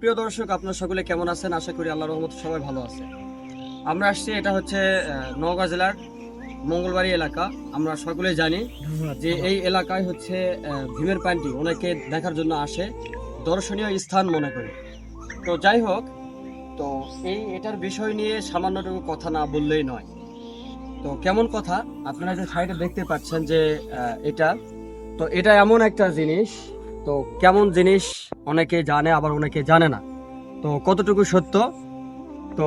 প্রিয় দর্শক আপনারা সকলে কেমন আছেন? আশা করি আল্লাহর রহমত সবাই ভালো আছে। আমরা আসছি এটা হচ্ছে নওগাঁ জেলার মঙ্গলবাড়ি এলাকা। আমরা সকলে জানি যে এই এলাকায় হচ্ছে ভীমের প্যান্টি অনেকে দেখার জন্য আসে দর্শনীয় স্থান মনে করে। তো যাই হোক তো এই এটার বিষয় নিয়ে সামান্যটুকু কথা না বললেই নয়। তো কেমন কথা? আপনারা যে সাইডে দেখতে পাচ্ছেন যে এটা তো এটা এমন একটা জিনিস তো কেমন জিনিস? অনেকে জানে, আবার অনেকে জানে না। তো কতটুকু সত্য? তো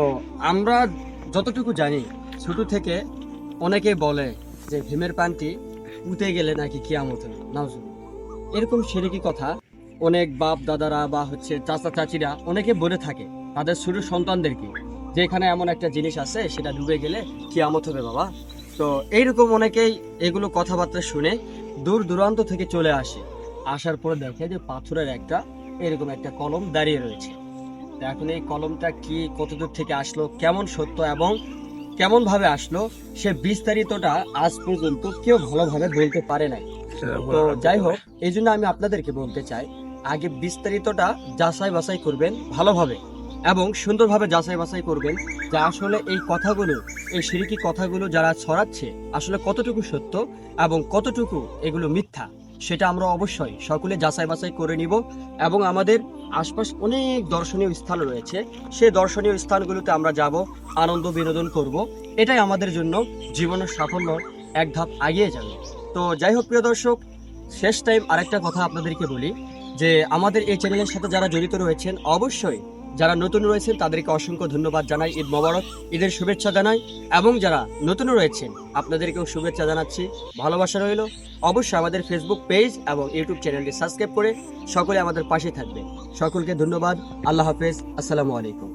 আমরা যতটুকু জানি, ছোট থেকে অনেকে বলে যে ভীমের পানটি উঠে গেলে নাকি কিয়ামত নাউজুবিল্লাহ। এরকম সেরেকি কথা অনেক বাপ দাদারা বা হচ্ছে চাচা চাচিরা অনেকে বলে থাকে, তাদের ছোট সন্তানদেরকে, যে এখানে এমন একটা জিনিস আছে, সেটা ডুবে গেলে কিয়ামত হবে বাবা। তো এইরকম অনেকেই এগুলো কথাবার্তা শুনে দূর দূরান্ত থেকে চলে আসে। আসার পরে দেখে যে পাথরের একটা এরকম একটা কলম দাঁড়িয়ে রয়েছে। এখন এই কলমটা কি কতদূর থেকে আসলো কেমন সত্য এবং কেমন ভাবে আসলো সে বিস্তারিতটা আজ পর্যন্ত কেউ ভালোভাবে বলতে পারে নাই। তো যাই হোক এই জন্য আমি আপনাদেরকে বলতে চাই আগে বিস্তারিতটা যাচাই বাছাই করবেন ভালোভাবে এবং সুন্দরভাবে যাচাই বাছাই করবেন যে আসলে এই কথাগুলো এই সিরিকি কথাগুলো যারা ছড়াচ্ছে আসলে কতটুকু সত্য এবং কতটুকু এগুলো মিথ্যা। সেটা আমরা অবশ্যই সকলে যাচাই বাছাই করে নিব এবং আমাদের আশপাশ অনেক দর্শনীয় স্থান রয়েছে। সেই দর্শনীয় স্থানগুলোতে আমরা যাব, আনন্দ বিনোদন করব। এটাই আমাদের জন্য জীবনের সাফল্য এক ধাপ এগিয়ে যাবে। তো যাই হোক, প্রিয় দর্শক, শেষ টাইম আরেকটা কথা আপনাদেরকে বলি যে আমাদের এই চ্যানেলের সাথে যারা জড়িত রয়েছেন, অবশ্যই যারা নতুন রয়েছেন, তাদেরকে অসংখ্য ধন্যবাদ জানাই। ঈদ মোবারক। ঈদের শুভেচ্ছা জানাই। এবং যারা নতুন রয়েছেন, আপনাদেরকেও শুভেচ্ছা জানাচ্ছি। ভালোবাসা রইল। অবশ্যই আমাদের ফেসবুক পেজ এবং ইউটিউব চ্যানেলটি সাবস্ক্রাইব করে সকলে আমাদের পাশে থাকবে সকলকে ধন্যবাদ। আল্লাহ হাফেজ। আসসালামু আলাইকুম।